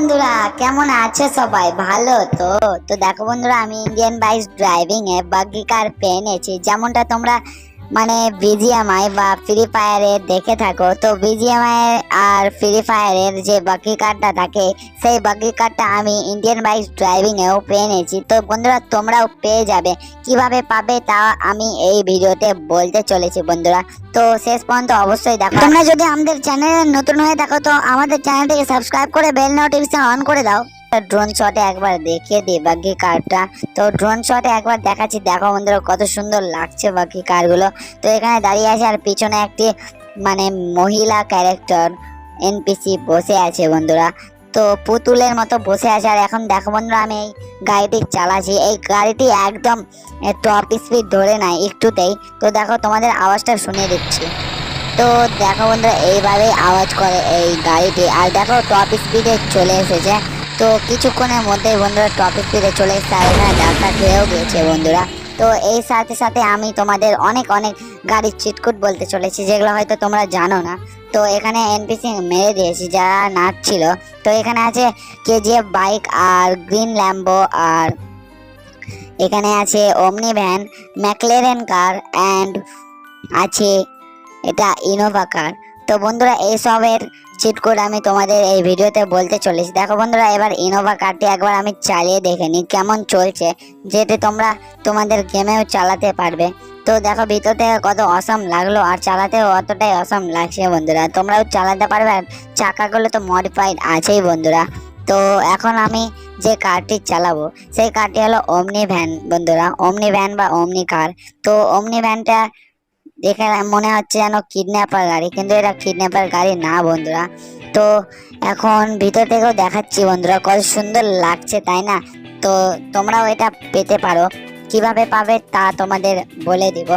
বন্ধুরা, কেমন আছে সবাই? ভালো তো? তো দেখো বন্ধুরা, আমি ইন্ডিয়ান বাইক ড্রাইভিং এ বাগি কার পেনেছি যেমনটা তোমরা মানে বিজিএমআই বা ফ্রি ফায়ারে দেখে থাকো। তো বিজিএমআই আর ফ্রি ফায়ারের যে বাকি কারটা থাকে, সেই বাকি কারটা আমি ইন্ডিয়ান বাইক ড্রাইভিংয়েও পেয়ে পেয়েছি তো বন্ধুরা, তোমরাও পেয়ে যাবে। কীভাবে পাবে তা আমি এই ভিডিওতে বলতে চলেছি বন্ধুরা। তো শেষ পর্যন্ত অবশ্যই দেখো। তোমরা যদি আমাদের চ্যানেলে নতুন হয়ে দেখো তো আমাদের চ্যানেলটিকে সাবস্ক্রাইব করে বেল নোটিফিকেশন অন করে দাও। ড্রোন শটে একবার দেখিয়ে দিই বাকি কারটা তো ড্রোন শটে একবার দেখাচ্ছি, দেখো বন্ধুরা কত সুন্দর লাগছে বাকি কারগুলো তো এখানে দাঁড়িয়ে আছে আর পিছনে একটি মানে মহিলা ক্যারেক্টার এনপিসি বসে আছে বন্ধুরা। তো পুতুলের মতো বসে আছে আর এখন দেখো বন্ধুরা আমি এই গাড়িটি চালাচ্ছি। এই গাড়িটি একদম টপ স্পিড ধরে নাই, একটুতেই। তো দেখো তোমাদের আওয়াজটা শুনিয়ে দিচ্ছি। তো দেখো বন্ধুরা এইভাবেই আওয়াজ করে এই গাড়িটি। আর দেখো টপ স্পিডে চলে এসেছে। তো কিছুক্ষণের মধ্যেই বন্ধুরা টপিক স্পিডে চলে এসেছে আর এখানে খেয়েও গিয়েছে বন্ধুরা। তো এই সাথে সাথে আমি তোমাদের অনেক অনেক গাড়ির চিটকুট বলতে চলেছি, যেগুলো হয়তো তোমরা জানো না। তো এখানে এনপিসি মেরে দিয়েছি যারা নাচছিল। তো এখানে আছে কেজিএফ বাইক আর গ্রিন ল্যাম্বো আর এখানে আছে অমনি ভ্যান ম্যাকলেরেন কার অ্যান্ড আছে এটা ইনোভা কার তো বন্ধুরা এইসবের চিটকোড আমি তোমাদের এই ভিডিওতে বলতে চলেছি। দেখো বন্ধুরা, এবার ইনোভা কারটি একবার আমি চালিয়ে দেখে নিই কেমন চলছে যেটি তোমরা তোমাদের গেমেও চালাতে পারবে। তো দেখো, ভিতর থেকে কত অসম লাগল, আর চালাতেও অতটাই অসম লাগছে বন্ধুরা। তোমরাও চালাতে পারবে, আর চাকাগুলো তো মডিফাইড আছেই বন্ধুরা। তো এখন আমি যে কারটি চালাবো, সেই কারটি হলো অমনি ভ্যান বন্ধুরা। অমনি ভ্যান বা অমনি কার তো অমনি ভ্যানটা দেখে মনে হচ্ছে যেন কিডন্যাপার গাড়ি, কিন্তু এটা কিডন্যাপার গাড়ি না বন্ধুরা। তো এখন ভিতর থেকেও দেখাচ্ছি বন্ধুরা, কত সুন্দর লাগছে, তাই না? তো তোমরাও এটা পেতে পারো। কীভাবে পাবে তা তোমাদের বলে দিব।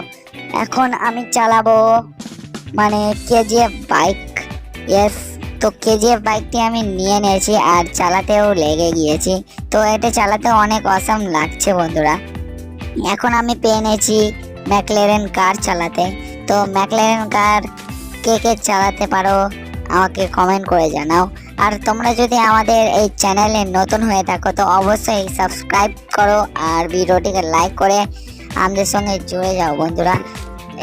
এখন আমি চালাবো মানে কেজিএফ বাইক ইয়েস তো কেজিএফ বাইকটি আমি নিয়ে নিয়েছি, আর চালাতেও লেগে গিয়েছি। তো এটা চালাতে অনেক অসম লাগছে বন্ধুরা। এখন আমি পেয়ে নিয়েছি ম্যাকলেরেন কার চালাতে। তো ম্যাকলেরেন কার কে কে চালাতে পারো, আমাকে কমেন্ট করে জানাও। আর তোমরা যদি আমাদের এই চ্যানেলে নতুন হয়ে থাকো, তো অবশ্যই সাবস্ক্রাইব করো আর ভিডিওটিকে লাইক করে আমাদের সঙ্গে জুড়ে যাও বন্ধুরা।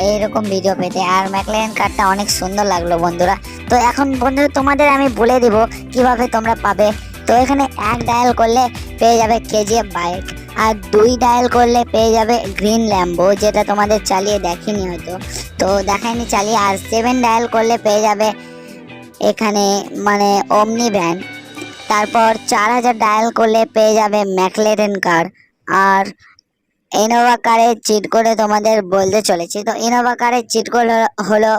এইরকম ভিডিও পেতে। আর ম্যাকলেন কারটা অনেক সুন্দর লাগল বন্ধুরা। তো এখন বন্ধুরা তোমাদের আমি বলে দিব কীভাবে তোমরা পাবে। তো এখানে এক ডায়াল করলে পেয়ে যাবে কেজিএফ বাইক আর দুই ডায়াল করলে পেয়ে যাবে গ্রিন ল্যাম্বো যেটা তোমাদের চালিয়ে দেখিনি হয়তো। তো দেখায়নি চালিয়ে, আর সেভেন ডায়াল করলে পেয়ে যাবে এখানে মানে অমনি ভ্যান তারপর চার হাজার ডায়াল করলে পেয়ে যাবে ম্যাকলেরেন কার আর ইনোভা কারের চিট করে তোমাদের বলতে চলেছি। তো ইনোভা কারের চিট কোড হলো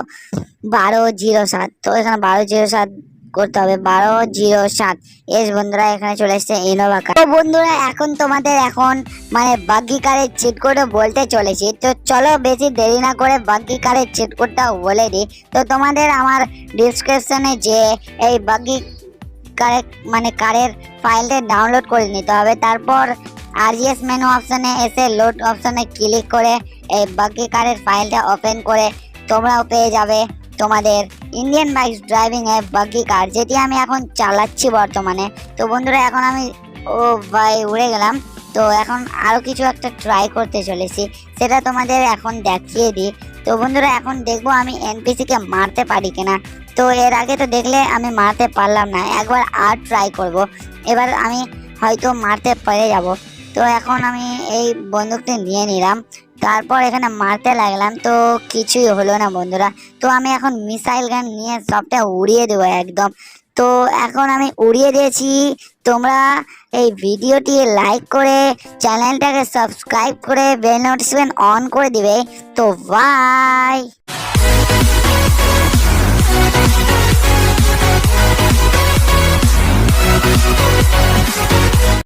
বারো জিরো সাত। তো এখানে বারো জিরো সাত করতে হবে। বারো জিরো সাত। এস বন্ধুরা, এখানে চলে এসছে ইনোভা কার বন্ধুরা, এখন তোমাদের এখন মানে বাগ্গি কারের চিট কোডও বলতে চলেছি। তো চলো বেশি দেরি না করে বাগ্গি কারের চিট কোডটাও বলে দিই। তো তোমাদের আমার ডিসক্রিপশনে যে এই বাগ্গি কারের মানে কারের ফাইলটা ডাউনলোড করে নিতে হবে। তারপর আরজিএস মেনু অপশনে এসে লোড অপশনে ক্লিক করে এই বাগ্গি কারের ফাইলটা ওপেন করে তোমরাও পেয়ে যাবে। তোমাদের ইন্ডিয়ান বাইক ড্রাইভিং এ বাগ্গি কার যেটি আমি এখন চালাচ্ছি বর্তমানে। তো বন্ধুরা, এখন আমি, ও ভাই, উড়ে গেলাম। তো এখন আরও কিছু একটা ট্রাই করতে চলেছি। সেটা তোমাদের এখন দেখিয়ে দিই। তো বন্ধুরা, এখন দেখব আমি এনপিসিকে মারতে পারি কিনা। তো এর আগে তো দেখলে আমি মারতে পারলাম না। একবার আর ট্রাই করব। এবার আমি হয়তো মারতে পেরে যাব। তো এখন আমি এই বন্দুকটি নিয়ে নিলাম। তারপর এখানে মারতে লাগলাম, তো কিছুই হলো না বন্ধুরা। তো আমি এখন মিসাইল গান নিয়ে সবটা উড়িয়ে দেবো একদম। তো এখন আমি উড়িয়ে দিয়েছি। তোমরা এই ভিডিওটি লাইক করে চ্যানেলটাকে সাবস্ক্রাইব করে বেল নোটিফিকেশন অন করে দিবে। তো বাই